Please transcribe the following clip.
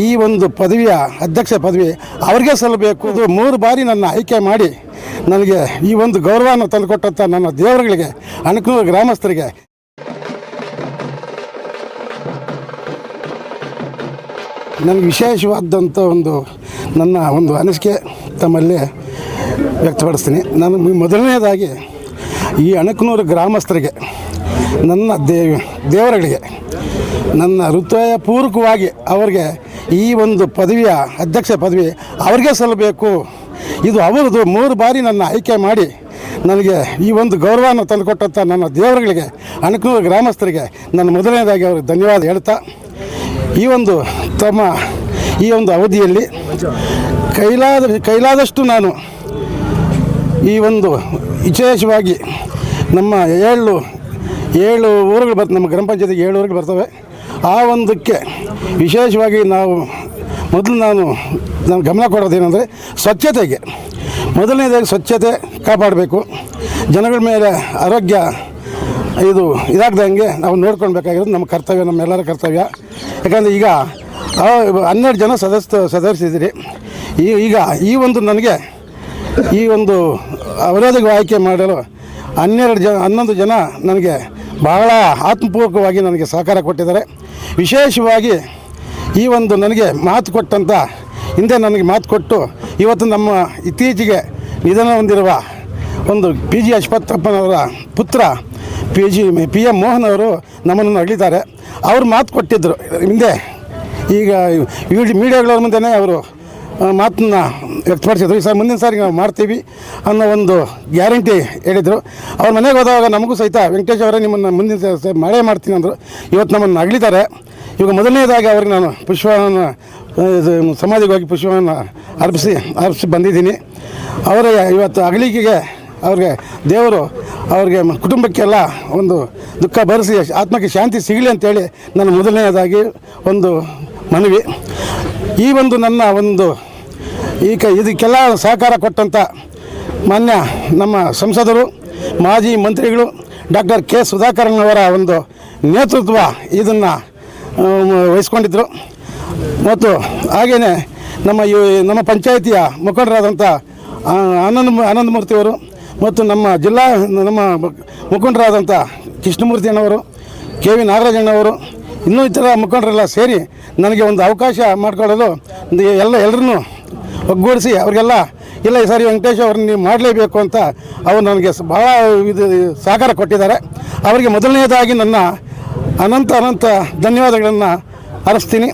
ಈ ಒಂದು ಪದವಿಯ ಅಧ್ಯಕ್ಷ ಪದವಿ ಅವ್ರಿಗೆ ಸಲ್ಲಬೇಕು. ಇದು ಮೂರು ಬಾರಿ ನನ್ನ ಆಯ್ಕೆ ಮಾಡಿ ನನಗೆ ಈ ಒಂದು ಗೌರವವನ್ನು ತಂದುಕೊಟ್ಟಂಥ ನನ್ನ ದೇವರುಗಳಿಗೆ ಅಣಕನೂರು ಗ್ರಾಮಸ್ಥರಿಗೆ. ನನಗೆ ವಿಶೇಷವಾದಂಥ ಒಂದು ನನ್ನ ಒಂದು ಅನಿಸಿಕೆ ತಮ್ಮಲ್ಲಿ ವ್ಯಕ್ತಪಡಿಸ್ತೀನಿ. ನಾನು ಮೊದಲನೇದಾಗಿ ಈ ಅಣಕನೂರು ಗ್ರಾಮಸ್ಥರಿಗೆ, ನನ್ನ ದೇವ, ದೇವರುಗಳಿಗೆ ನನ್ನ ಹೃದಯಪೂರ್ವಕವಾಗಿ ಅವರಿಗೆ ಈ ಒಂದು ಪದವಿಯ ಅಧ್ಯಕ್ಷ ಪದವಿ ಅವ್ರಿಗೆ ಸಲ್ಲಬೇಕು. ಇದು ಅವರದು ಮೂರು ಬಾರಿ ನನ್ನ ಆಯ್ಕೆ ಮಾಡಿ ನನಗೆ ಈ ಒಂದು ಗೌರವವನ್ನು ತಂದುಕೊಟ್ಟಂಥ ನನ್ನ ದೇವರುಗಳಿಗೆ ಅಣಕನೂರು ಗ್ರಾಮಸ್ಥರಿಗೆ ನನ್ನ ಮೊದಲನೇದಾಗಿ ಅವ್ರಿಗೆ ಧನ್ಯವಾದ ಹೇಳ್ತಾ, ಈ ಒಂದು ತಮ್ಮ ಈ ಒಂದು ಅವಧಿಯಲ್ಲಿ ಕೈಲಾದ ಕೈಲಾದಷ್ಟು ನಾನು ಈ ಒಂದು ವಿಶೇಷವಾಗಿ ನಮ್ಮ ಏಳು ಏಳು ಊರುಗಳು ಬರ್ತವೆ ನಮ್ಮ ಗ್ರಾಮ ಪಂಚಾಯತಿಗೆ ಏಳು ಊರುಗಳು ಬರ್ತವೆ. ಆ ಒಂದಕ್ಕೆ ವಿಶೇಷವಾಗಿ ನಾವು ಮೊದಲು ನಾನು ನಾನು ಗಮನ ಕೊಡೋದೇನೆಂದರೆ ಸ್ವಚ್ಛತೆಗೆ. ಮೊದಲನೇದಾಗಿ ಸ್ವಚ್ಛತೆ ಕಾಪಾಡಬೇಕು. ಜನಗಳ ಮೇಲೆ ಆರೋಗ್ಯ ಇದು ಇದಾಗ್ದಂಗೆ ನಾವು ನೋಡ್ಕೊಳ್ಬೇಕಾಗಿರೋದು ನಮ್ಮ ಕರ್ತವ್ಯ ನಮ್ಮೆಲ್ಲರ ಕರ್ತವ್ಯ. ಯಾಕಂದರೆ ಈಗ ಹನ್ನೆರಡು ಜನ ಸದಸ್ಯ ಸದಸ್ಯರಿದ್ದೀರಿ. ಈ ಈಗ ಈ ಒಂದು ನನಗೆ ಈ ಒಂದು ಅವರೋಧಿಗೆ ಆಯ್ಕೆ ಮಾಡಲು ಹನ್ನೆರಡು ಜನ ಹನ್ನೊಂದು ಜನ ನನಗೆ ಬಹಳ ಆತ್ಮಪೂರ್ವಕವಾಗಿ ನನಗೆ ಸಹಕಾರ ಕೊಟ್ಟಿದ್ದಾರೆ. ವಿಶೇಷವಾಗಿ ಈ ಒಂದು ನನಗೆ ಮಾತು ಕೊಟ್ಟಂಥ ಹಿಂದೆ ನನಗೆ ಮಾತು ಕೊಟ್ಟು ಇವತ್ತು ನಮ್ಮ ಇತ್ತೀಚೆಗೆ ನಿಧನ ಹೊಂದಿರುವ ಒಂದು ಪಿ ಜಿ ಅಶ್ವತ್ಥಪ್ಪನವರ ಪುತ್ರ P G P M Mohan ಅವರು ನಮ್ಮನ್ನು ಅಗಲಿದ್ದಾರೆ ಅವರು ಮಾತು ಕೊಟ್ಟಿದ್ದರು ಹಿಂದೆ ಈಗ ಮೀಡಿಯಾಗಳ ಮುಂದೆನೇ ಅವರು ಆ, ಮಾತನ್ನ ವ್ಯಕ್ತಪಡಿಸಿದ್ರು. ಈ ಸರ್ ಮುಂದಿನ ಸಾರಿ ನಾವು ಮಾಡ್ತೀವಿ ಅನ್ನೋ ಒಂದು ಗ್ಯಾರಂಟಿ ಹೇಳಿದರು. ಅವ್ರ ಮನೆಗೆ ಹೋದಾಗ ನಮಗೂ ಸಹಿತ ವೆಂಕಟೇಶ್ ಅವರೇ ನಿಮ್ಮನ್ನು ಮುಂದಿನ ಮಳೆ ಮಾಡ್ತೀನಿ ಅಂದರು. ಇವತ್ತು ನಮ್ಮನ್ನು ಅಗಲಿದ್ದಾರೆ ಇವಾಗ ಮೊದಲನೇದಾಗಿ ಅವ್ರಿಗೆ ನಾನು ಪುಷ್ಪವನ್ನು ಸಮಾಧಿಗೆ ಹೋಗಿ ಪುಷ್ಪವನ್ನು ಅರ್ಪಿಸಿ ಅರ್ಪಿಸಿ ಬಂದಿದ್ದೀನಿ. ಅವರ ಇವತ್ತು ಅಗಲಿಕೆಗೆ ಅವ್ರಿಗೆ ದೇವರು ಅವ್ರಿಗೆ ಕುಟುಂಬಕ್ಕೆಲ್ಲ ಒಂದು ದುಃಖ ಭರಿಸಿ, ಆತ್ಮಕ್ಕೆ ಶಾಂತಿ ಸಿಗಲಿ ಅಂತೇಳಿ ನಾನು ಮೊದಲನೇದಾಗಿ ಒಂದು ಮನವಿ. ಈ ಒಂದು ನನ್ನ ಒಂದು ಈಗ ಇದಕ್ಕೆಲ್ಲ ಸಹಕಾರ ಕೊಟ್ಟಂಥ ಮಾನ್ಯ ನಮ್ಮ ಸಂಸದರು, ಮಾಜಿ ಮಂತ್ರಿಗಳು ಡಾಕ್ಟರ್ ಕೆ ಸುಧಾಕರನ್ ಅವರ ಒಂದು ನೇತೃತ್ವ ಇದನ್ನು ವಹಿಸ್ಕೊಂಡಿದ್ದರು ಮತ್ತು ಹಾಗೆಯೇ ನಮ್ಮ ಈ ನಮ್ಮ ಪಂಚಾಯಿತಿಯ ಮುಖಂಡರಾದಂಥ ಆನಂದ ಆನಂದ ಆನಂದಮೂರ್ತಿಯವರು ಮತ್ತು ನಮ್ಮ ಜಿಲ್ಲಾ, ನಮ್ಮ ಮುಖಂಡರಾದಂಥ ಕೃಷ್ಣಮೂರ್ತಿ ಅಣ್ಣವರು ಕೆ ವಿ ನಾಗರಾಜಣ್ಣವರು, ಇನ್ನೂ ಇತರ ಮುಖಂಡರೆಲ್ಲ ಸೇರಿ ನನಗೆ ಒಂದು ಅವಕಾಶ ಮಾಡಿಕೊಳ್ಳಲು ಎಲ್ಲ, ಎಲ್ಲರನ್ನೂ ಒಗ್ಗೂಡಿಸಿ ಅವರಿಗೆಲ್ಲ, ಇಲ್ಲ ಈ ಸಾರಿ ವೆಂಕಟೇಶ್ ಅವ್ರನ್ನ ನೀವು ಮಾಡಲೇಬೇಕು ಅಂತ ಅವರು ನನಗೆ ಭಾಳ ಇದು ಸಹಕಾರ ಕೊಟ್ಟಿದ್ದಾರೆ. ಅವರಿಗೆ ಮೊದಲನೇದಾಗಿ ನನ್ನ ಅನಂತ ಅನಂತ ಧನ್ಯವಾದಗಳನ್ನು ಅರ್ಪಿಸ್ತೀನಿ